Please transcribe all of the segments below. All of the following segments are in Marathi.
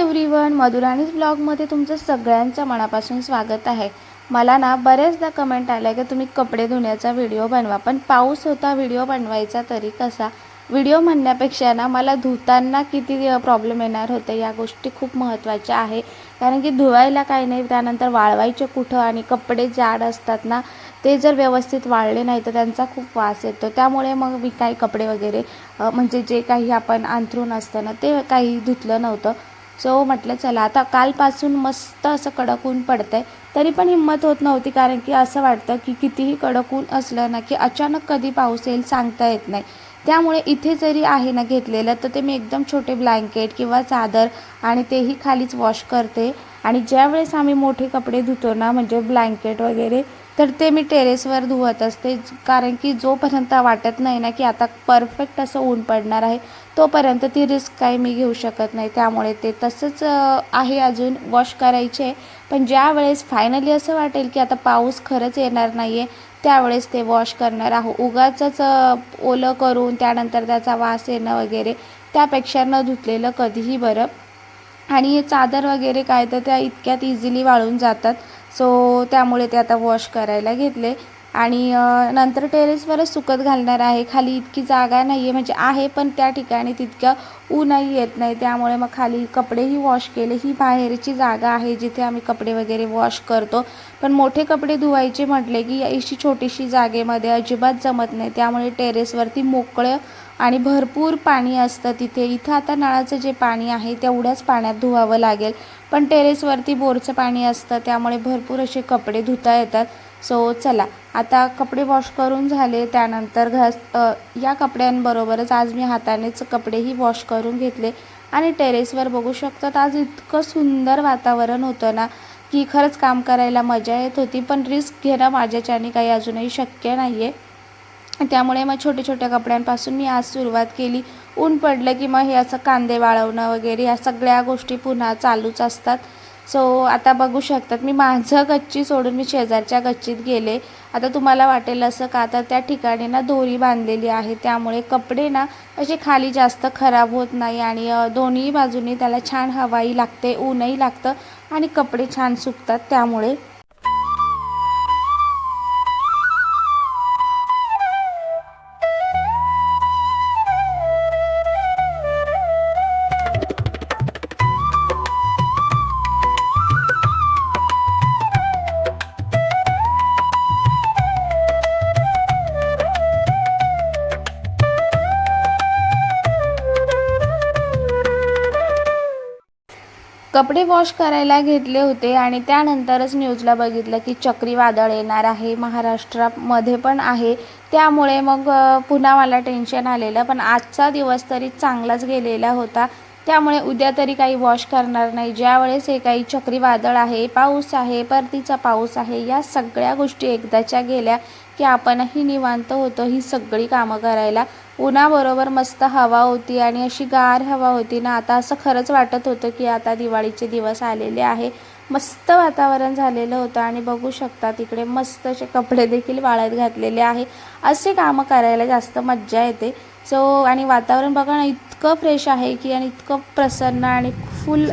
एव्हरीवन मधुराणीज ब्लॉगमध्ये तुमचं सगळ्यांचं मनापासून स्वागत आहे. मला ना बऱ्याचदा कमेंट आल्या की तुम्ही कपडे धुण्याचा व्हिडिओ बनवा पण पाऊस होता व्हिडिओ बनवायचा तरी कसा? व्हिडिओ म्हणण्यापेक्षा ना मला धुताना किती प्रॉब्लेम येणार होते या गोष्टी खूप महत्त्वाच्या आहे. कारण की धुवायला काही नाही त्यानंतर वाळवायचे कुठं आणि कपडे जाड असतात ना ते जर व्यवस्थित वाळले नाही तर त्यांचा खूप वास येतो. त्यामुळे मग मी काही कपडे वगैरे म्हणजे जे काही आपण अंथरूण असतं ना ते काही धुतलं नव्हतं. सो म्हटलं चला आता कालपासून मस्त असं कडक ऊन पडतं आहे तरी पण हिंमत होत नव्हती कारण की असं वाटतं की कितीही कडक ऊन असलं ना की अचानक कधी पाऊस येईल सांगता येत नाही. त्यामुळे इथे जरी आहे ना घेतलेलं तर ते मी एकदम छोटे ब्लँकेट किंवा चादर आणि तेही खालीच वॉश करते. आणि ज्यावेळेस आम्ही मोठे कपडे धुतो ना म्हणजे ब्लँकेट वगैरे तर ते मी टेरेसवर धुवत असते. कारण की जोपर्यंत वाटत नाही ना की आता परफेक्ट असं ऊन पडणार आहे तोपर्यंत ती रिस्क काही मी घेऊ शकत नाही. त्यामुळे ते तसंच आहे अजून. वॉश करायचे. पण ज्या वेळेस फायनली असं वाटेल की आता पाऊस खरंच येणार नाही आहे त्यावेळेस ते वॉश करणार आहो. उगाचंच ओलं करून त्यानंतर त्याचा वास येणं वगैरे त्यापेक्षा न धुतलेलं कधीही बरं. आणि चादर वगैरे काय तर त्या इतक्यात इझिली वाळून जातात. सो त्यामुळे ते आता वॉश करायला घेतले. आणि नंतर टेरेसवरच सुकत घालणार आहे. खाली इतकी जागा नाही आहे म्हणजे आहे पण त्या ठिकाणी तितकं ऊनही येत नाही. त्यामुळे मग खाली कपडेही वॉश केले. ही बाहेरची जागा आहे जिथे आम्ही कपडे वगैरे वॉश करतो. पण मोठे कपडे धुवायचे म्हटले की अशी छोटीशी जागेमध्ये अजिबात जमत नाही. त्यामुळे टेरेसवरती मोकळं आणि भरपूर पाणी असतं तिथे. इथं आता नळाचं जे पाणी आहे तेवढ्याच पाण्यात धुवावं लागेल. पण टेरेसवरती बोरचं पाणी असतं त्यामुळे भरपूर असे कपडे धुता येतात. सो चला. आता कपडे वॉश करून झाले त्यानंतर घास या कपड्यांबरोबरच आज मी हातानेच कपडेही वॉश करून घेतले. आणि टेरेसवर बघू शकतात आज इतकं सुंदर वातावरण होतं ना की खरंच काम करायला मजा येत होती. पण रिस्क घेणं माझ्याच्याने काही अजूनही शक्य नाही आहे त्यामुळे मग छोट्या छोट्या कपड्यांपासून मी आज सुरुवात केली. ऊन पडलं की मग हे असं कांदे वाळवणं वगैरे या सगळ्या गोष्टी पुन्हा चालूच असतात. सो आता बघू शकतात. मी माझं गच्ची सोडून मी शेजारच्या गच्चीत गेले. आता तुम्हाला वाटेल असं का? तर त्या ठिकाणी ना दोरी बांधलेली आहे. त्यामुळे कपडे ना असे खाली जास्त खराब होत नाही आणि दोन्ही बाजूनी त्याला छान हवाही लागते ऊनही लागतं आणि कपडे छान सुकतात त्यामुळे. कपडे वॉश करायला घेतले होते आणि त्यानंतरच न्यूजला बघितलं की चक्रीवादळ येणार आहे. महाराष्ट्रामध्ये पण आहे. त्यामुळे मग पुन्हा मला टेन्शन आलेलं. पण आजचा दिवस तरी चांगलाच गेलेला होता. त्यामुळे उद्या तरी काही वॉश करणार नाही. ज्यावेळेस हे काही चक्रीवादळ आहे पाऊस आहे परतीचा पाऊस आहे या सगळ्या गोष्टी एकदाच्या गेल्या की आपणही निवांत होतो ही सगळी कामं करायला. उन्हाबरोबर मस्त हवा होती आणि अशी गार हवा होती ना आता असं खरंच वाटत होतं की आता दिवाळीचे दिवस आलेले आहे. मस्त वातावरण झालेलं होतं आणि बघू शकता तिकडे मस्त असे कपडे देखील वाळत घातलेले आहे. असे कामं करायला जास्त मज्जा येते. सो आणि वातावरण बघा ना इतकं फ्रेश आहे की आणि इतकं प्रसन्न आणि फुल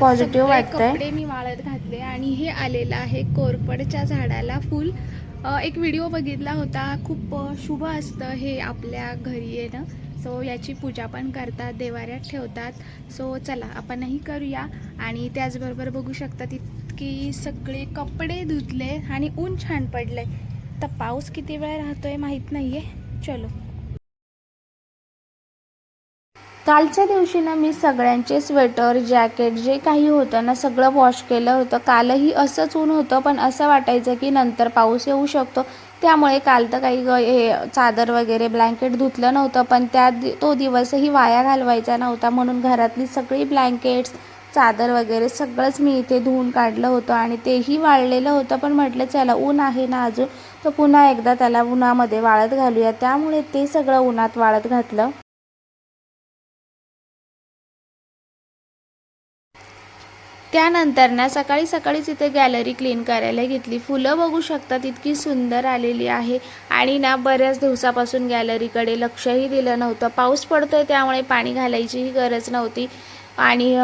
पॉझिटिव्ह वाटतंय. मी वाळत घातले आणि हे आलेलं आहे कोरपडच्या झाडाला फुल. एक व्हिडिओ बघितला होता. खूप शुभ असतं हे आपल्या घरी येणं. सो याची पूजा पण करतात देवाऱ्यात ठेवतात. सो चला आपणही करूया. आणि त्याचबरोबर बघू शकता तितकी सगळे कपडे धुतले आणि ऊन छान पडले तर पाऊस किती वेळ राहतोय माहीत नाही आहे चलो. कालच्या दिवशी ना मी सगळ्यांचे स्वेटर जॅकेट जे काही होतं ना सगळं वॉश केलं होतं. कालही असंच ऊन होतं पण असं वाटायचं की नंतर पाऊस येऊ शकतो. त्यामुळे काल तर काही हे चादर वगैरे ब्लँकेट धुतलं नव्हतं पण त्या दि- तो दिवसही वाया घालवायचा नव्हता. म्हणून घरातली सगळी ब्लँकेट्स चादर वगैरे सगळंच मी इथे धुवून काढलं होतं आणि तेही वाळलेलं होतं. पण म्हटलं चला ऊन आहे ना अजून तर पुन्हा एकदा त्याला उन्हामध्ये वाळत घालूया. त्यामुळे ते सगळं उन्हात वाळत घातलं. त्यानंतर ना सकाळी सकाळीच इथे गॅलरी क्लीन करायला घेतली. फुलं बघू शकतात इतकी सुंदर आलेली आहे. आणि ना बऱ्याच दिवसापासून गॅलरीकडे लक्षही दिलं नव्हतं. पाऊस पडतोय त्यामुळे पाणी घालायचीही गरज नव्हती. आणि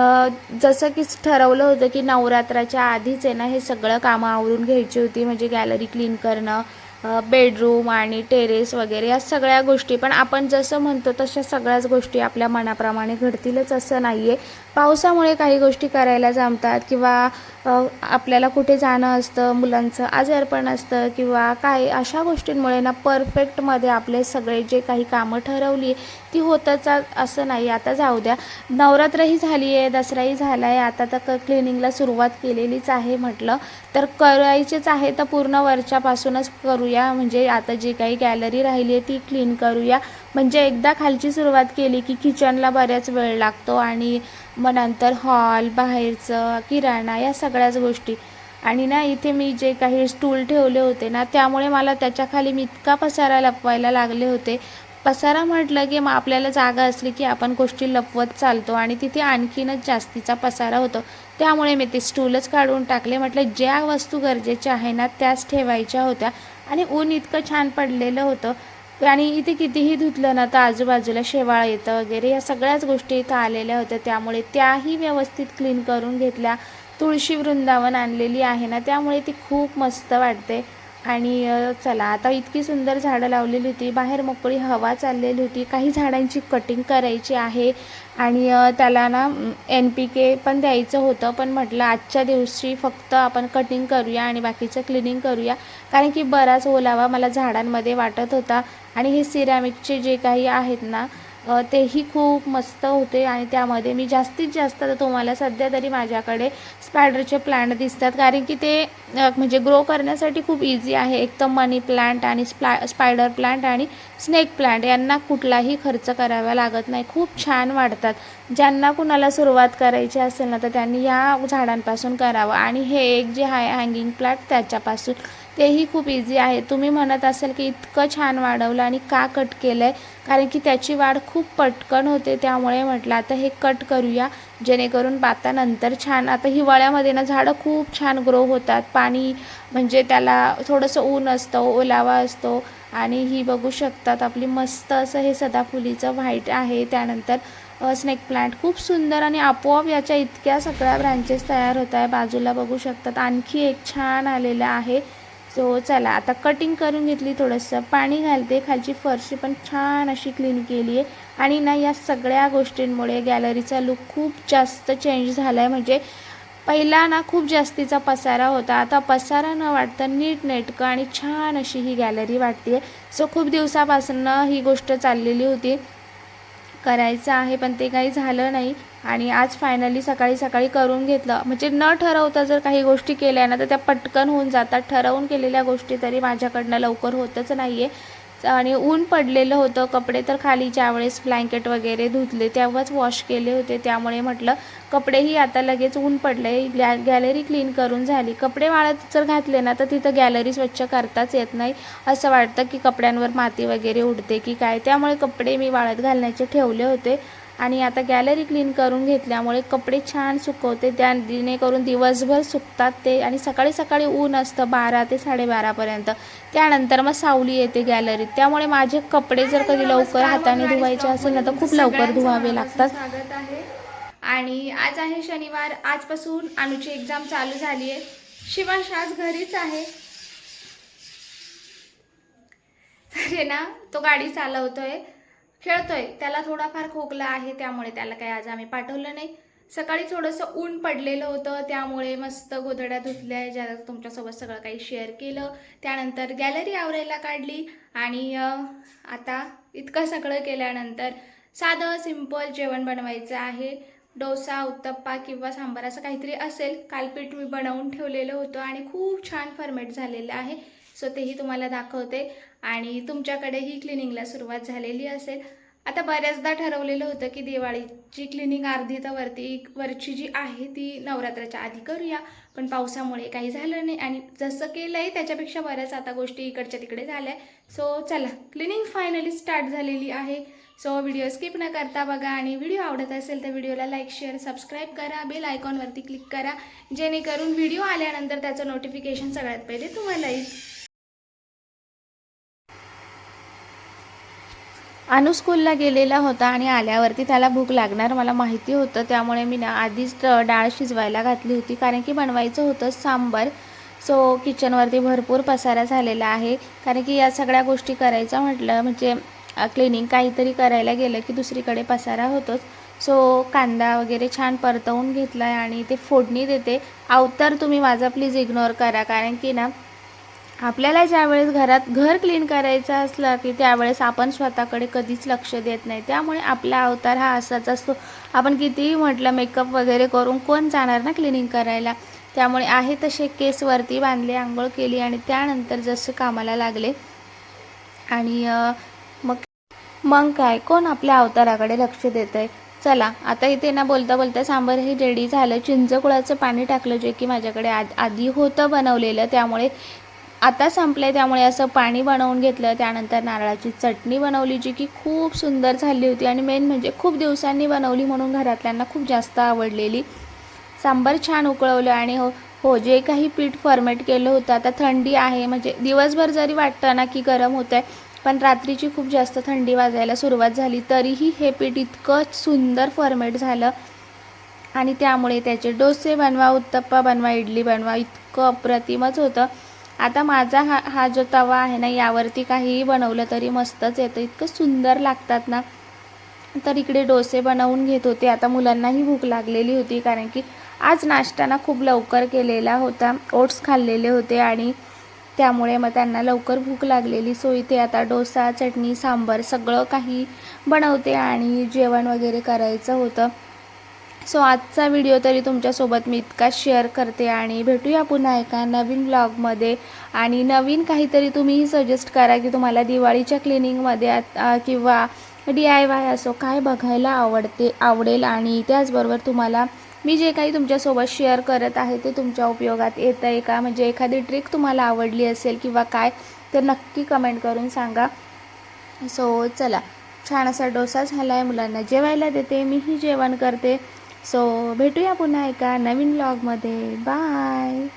जसं की ठरवलं होतं की नवरात्राच्या आधीच आहे ना हे सगळं कामं आवरून घ्यायची होती. म्हणजे गॅलरी क्लीन करणं बेडरूम आणि टेरेस वगैरे या सगळ्या गोष्टी. पण आपण जसं म्हणतो तशा सगळ्याच गोष्टी आपल्या मनाप्रमाणे घडतीलच असं नाही आहे पावसामुळे काही गोष्टी करायला जमतात किंवा आपल्याला कुठे जाणं असतं मुलांचं आजारपण असतं किंवा काय अशा गोष्टींमुळे ना परफेक्टमध्ये आपले सगळे जे काही कामं ठरवली ती होतच असं नाही. आता जाऊ द्या. नवरात्रही झाली आहे दसराही झाला आहे आता तर क क्लिनिंगला सुरुवात केलेलीच आहे म्हटलं. तर करायचीच आहे तर पूर्ण वरच्यापासूनच करूया. म्हणजे आता जी काही गॅलरी राहिली आहे ती क्लीन करूया. म्हणजे एकदा खालची सुरुवात केली की किचनला बऱ्याच वेळ लागतो आणि मग नंतर हॉल बाहेरचं किराणा या सगळ्याच गोष्टी. आणि ना इथे मी जे काही स्टूल ठेवले होते ना त्यामुळे मला त्याच्याखाली मी इतका पसारा लपवायला लागले होते. पसारा म्हटलं की मग आपल्याला जागा असली की आपण गोष्टी लपवत चालतो आणि तिथे आणखीनच जास्तीचा पसारा होतो. त्यामुळे मी ते स्टूलच काढून टाकले. म्हटलं ज्या वस्तू गरजेच्या आहे ना त्याच ठेवायच्या होत्या. आणि ऊन इतकं छान पडलेलं होतं. आणि इथे कितीही धुतलं ना तर आजूबाजूला शेवाळ येतं वगैरे या सगळ्याच गोष्टी इथं आलेल्या होत्या. त्यामुळे त्याही व्यवस्थित क्लीन करून घेतल्या. तुळशी वृंदावन आणलेली आहे ना त्यामुळे ती खूप मस्त वाटते. आणि चला आता इतकी सुंदर झाडं लावलेली होती. बाहेर मोकळी हवा चाललेली होती. काही झाडांची कटिंग करायची आहे. आणि त्याला ना एन पी के पण द्यायचं होतं पण म्हटलं आजच्या दिवशी फक्त आपण कटिंग करूया आणि बाकीचं क्लिनिंग करूया. कारण की बराच ओलावा मला झाडांमध्ये वाटत होता. आणि हे सिरॅमिकचे जे काही आहेत ना तेही खूप मस्त होते आणि त्यामध्ये मी जास्तीत जास्त तर तुम्हाला सध्या तरी माझ्याकडे स्पायडरचे प्लांट दिसतात. कारण की ते म्हणजे ग्रो करण्यासाठी खूप इझी आहे. एकदम मनी प्लांट आणि स्प्ला स्पायडर प्लांट आणि स्नेक प्लांट यांना कुठलाही खर्च करावा लागत नाही. खूप छान वाढतात. ज्यांना कुणाला सुरुवात करायची असेल ना तर त्यांनी या झाडांपासून करावं. आणि हे एक जे आहे हँगिंग प्लांट त्याच्यापासून तेही खूप इझी आहे. तुम्ही म्हणत असाल की इतकं छान वाढवलं आणि का कट केलं आहे कारण की त्याची वाढ खूप पटकन होते त्यामुळे म्हटलं आता हे कट करूया. जेणेकरून आता नंतर छान आता हिवाळ्यामध्ये ना झाडं खूप छान ग्रो होतात. पाणी म्हणजे त्याला थोडंसं ऊन असतं ओलावा असतो आणि ही बघू शकतात आपली मस्त असं हे सदाफुलीचं व्हाईट आहे. त्यानंतर स्नेक प्लांट खूप सुंदर आणि आपोआप याच्या इतक्या सगळ्या ब्रांचेस तयार होत आहे बाजूला बघू शकतात. आणखी एक छान आलेलं आहे. सो चला आता कटिंग करून घेतली थोडंसं. पाणी घालते खालची फरशी पण छान अशी क्लीन केली आहे. आणि ना या सगळ्या गोष्टींमुळे गॅलरीचा लुक खूप जास्त चेंज झाला आहे म्हणजे पहिला ना खूप जास्तीचा पसारा होता. आता पसारा न वाटता नीट नेटकं आणि छान अशी ही गॅलरी वाटते सो खूप दिवसापासून ही गोष्ट चाललेली होती. करायचं आहे पण ते काही झालं नाही. आणि आज फायनली सकाळी सकाळी करून घेतलं. म्हणजे न ठरवता जर काही गोष्टी केल्या ना तर त्या पटकन होऊन जातात. ठरवून केलेल्या गोष्टी तरी माझ्याकडनं लवकर होतच नाही आहे आणि ऊन पडलेलं होतं कपडे तर खाली ज्यावेळेस ब्लँकेट वगैरे धुतले तेव्हाच वॉश केले होते. त्यामुळे म्हटलं कपडेही आता लगेच ऊन पडले. गॅ गॅलरी क्लीन करून झाली. कपडे वाळत जर घातले ना तर तिथं गॅलरी स्वच्छ करताच येत नाही. असं वाटतं की कपड्यांवर माती वगैरे उडते की काय. त्यामुळे कपडे मी वाळत घालण्याचे ठेवले होते. आणि आता गॅलरी क्लीन करून घेतल्यामुळे कपडे छान सुकवते. त्या जेणेकरून दिवसभर सुकतात ते आणि सकाळी सकाळी ऊन असतं बारा ते साडेबारापर्यंत त्यानंतर मग सावली येते गॅलरीत त्यामुळे माझे कपडे जर कधी लवकर हाताने धुवायचे असेल ना तर खूप लवकर धुवावे लागतात. आणि आज आहे शनिवार. आजपासून अनुची एक्झाम चालू झाली आहे शिवांश आज घरीच आहे. तर आहे ना तो गाडी चालवतोय. खेळतोय. त्याला थोडाफार खोकला आहे त्यामुळे त्याला काही आज आम्ही पाठवलं नाही. सकाळी थोडंसं ऊन पडलेलं होतं त्यामुळे मस्त गोधड्या धुतल्या ज्या तुमच्यासोबत सगळं काही शेअर केलं. त्यानंतर गॅलरी आवरायला काढली आणि आता इतकं सगळं केल्यानंतर साधं सिंपल जेवण बनवायचं आहे. डोसा उत्तप्पा किंवा सांबार असं काहीतरी असेल. कालपीठ मी बनवून ठेवलेलं होतं आणि खूप छान फर्मेट झालेलं आहे. सो तेही तुम्हाला दाखवते. आणि तुमच्याकडेही क्लिनिंगला सुरुवात झालेली असेल. आता बऱ्याचदा ठरवलेलं होतं की दिवाळीची क्लिनिंग अर्धी तर वरती वरची जी आहे ती नवरात्राच्या आधी करूया पण पावसामुळे काही झालं नाही आणि जसं केलं आहे त्याच्यापेक्षा बऱ्याच आता गोष्टी इकडच्या तिकडे झाल्या सो चला क्लिनिंग फायनली स्टार्ट झालेली आहे. सो व्हिडिओ स्किप न करता बघा आणि व्हिडिओ आवडत असेल तर व्हिडिओला लाईक शेअर सबस्क्राईब करा. बेल आयकॉनवरती क्लिक करा. जेणेकरून व्हिडिओ आल्यानंतर त्याचं नोटिफिकेशन सगळ्यात पहिले तुम्हाला येईल अनु स्कूलला गेलेला होता आणि आल्यावरती त्याला भूक लागणार मला माहिती होतं. त्यामुळे मी ना आधीच डाळ शिजवायला घातली होती. कारण की बनवायचं होतं सांबार. सो किचनवरती भरपूर पसारा झालेला आहे. कारण की या सगळ्या गोष्टी करायचं म्हटलं म्हणजे क्लिनिंग काहीतरी करायला गेलं की दुसरीकडे पसारा होतोच. सो कांदा वगैरे छान परतवून घेतला आहे आणि ते फोडणी देते. अवतार तुम्ही माझा प्लीज इग्नोर करा. कारण की ना आपल्याला ज्यावेळेस घरात घर क्लीन करायचं असलं की त्यावेळेस आपण स्वतःकडे कधीच लक्ष देत नाही. त्यामुळे आपला अवतार हा असाच असतो. आपण कितीही म्हटलं मेकअप वगैरे करून कोण जाणार ना क्लिनिंग करायला? त्यामुळे आहे तसे केसवरती बांधले आंघोळ केली आणि त्यानंतर जसे कामाला लागले. आणि मग मग काय? कोण आपल्या अवताराकडे लक्ष देत आहे चला आता इथे ना बोलता बोलता सांबार हे रेडी झालं. चिंचकुळाचं पाणी टाकलं जे की माझ्याकडे आद आधी होतं बनवलेलं. त्यामुळे आता संपलं त्यामुळे असं पाणी बनवून घेतलं. त्यानंतर नारळाची चटणी बनवली जी की खूप सुंदर झाली होती. आणि मेन म्हणजे खूप दिवसांनी बनवली म्हणून घरातल्यांना खूप जास्त आवडलेली. सांबार छान उकळवलं आणि हो हो जे काही पीठ फॉर्मेट केलं होतं आता थंडी आहे. म्हणजे दिवसभर जरी वाटतं ना की गरम होतं आहे पण रात्रीची खूप जास्त थंडी वाजायला सुरुवात झाली. तरीही हे पीठ इतकं सुंदर फॉर्मेट झालं. आणि त्यामुळे त्याचे डोसे बनवा उत्तप्पा बनवा इडली बनवा इतकं अप्रतिमच होतं. आता माझा हा हा जो तवा आहे ना यावरती काहीही बनवलं तरी मस्तच येतं. इतकं सुंदर लागतात ना. तर इकडे डोसे बनवून घेत होते. आता मुलांनाही भूक लागलेली होती कारण की आज नाश्ता खूप लवकर केलेला होता. ओट्स खाल्लेले होते आणि त्यामुळे मग त्यांना लवकर भूक लागलेली. सो इथे आता डोसा चटणी सांबार सगळं काही बनवते आणि जेवण वगैरे करायचं होतं. सो आजचा व्हिडिओ तरी तुमच्यासोबत मी इतका शेअर करते आणि भेटूया पुन्हा एका नवीन ब्लॉगमध्ये आणि नवीन काहीतरी तुम्हीही सजेस्ट करा की तुम्हाला दिवाळीच्या क्लिनिंगमध्ये आत- किंवा डी आय वाय असो काय बघायला आवडते आवडेल. आणि त्याचबरोबर तुम्हाला मी जे काही तुमच्यासोबत शेअर करत आहे ते तुमच्या उपयोगात येतं आहे का? म्हणजे एखादी ट्रिक तुम्हाला आवडली असेल किंवा काय तर नक्की कमेंट करून सांगा. सो चला छान असा डोसा झाला आहे मुलांना. जेवायला देते मीही जेवण करते. सो भेटूया पुन्हा एका नवीन ब्लॉगमध्ये बाय